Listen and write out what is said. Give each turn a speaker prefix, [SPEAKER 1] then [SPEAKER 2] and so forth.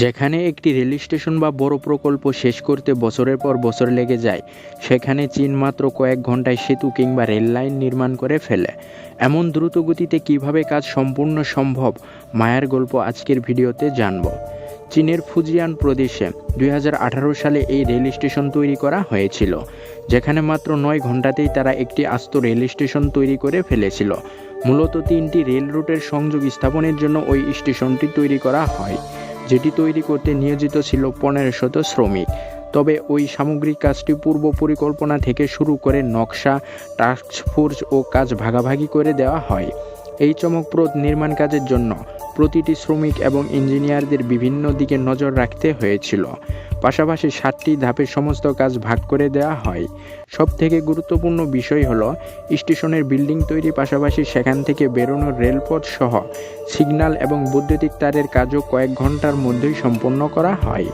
[SPEAKER 1] যেখানে একটি rail station বা বড় প্রকল্প শেষ করতে বছরের পর বছর লেগে যায়, সেখানে চীন মাত্র কয়েক ঘন্টায় সেতু কিংবা রেল লাইন নির্মাণ করে ফেলে। এমন দ্রুত গতিতে কীভাবে কাজ সম্পূর্ণ সম্ভব, মায়ার গল্প আজকের ভিডিওতে জানব। চীনের ফুজিয়ান প্রদেশে দুই হাজার আঠারো সালে এই রেল স্টেশন তৈরি করা হয়েছিল, যেখানে মাত্র নয় ঘন্টাতেই তারা একটি আস্ত রেল স্টেশন তৈরি করে ফেলেছিল। মূলত তিনটি রেল রুটের সংযোগ স্থাপনের জন্য ওই স্টেশনটি তৈরি করা হয়। যেটি তৈরি করতে নিয়োজিত ছিল পনেরোশত শ্রমিক। তবে ওই সামগ্রিক কাজটি পূর্ব পরিকল্পনা থেকে শুরু করে নকশা টাস্কফোর্স ও কাজ ভাগাভাগি করে দেওয়া হয়। এই চমকপ্রদ নির্মাণ কাজের জন্য প্রতিটি শ্রমিক এবং ইঞ্জিনিয়ারদের বিভিন্ন দিকে নজর রাখতে হয়েছিল। পাশাপাশি সাতটি ধাপের সমস্ত কাজ ভাগ করে দেওয়া হয়। সব থেকে গুরুত্বপূর্ণ বিষয় হলো, স্টেশনের বিল্ডিং তৈরি পাশাপাশি সেখান থেকে বেরোনোর রেলপথ সহ সিগন্যাল এবং বৈদ্যুতিক তারের কাজও কয়েক ঘণ্টার মধ্যেই সম্পন্ন করা হয়।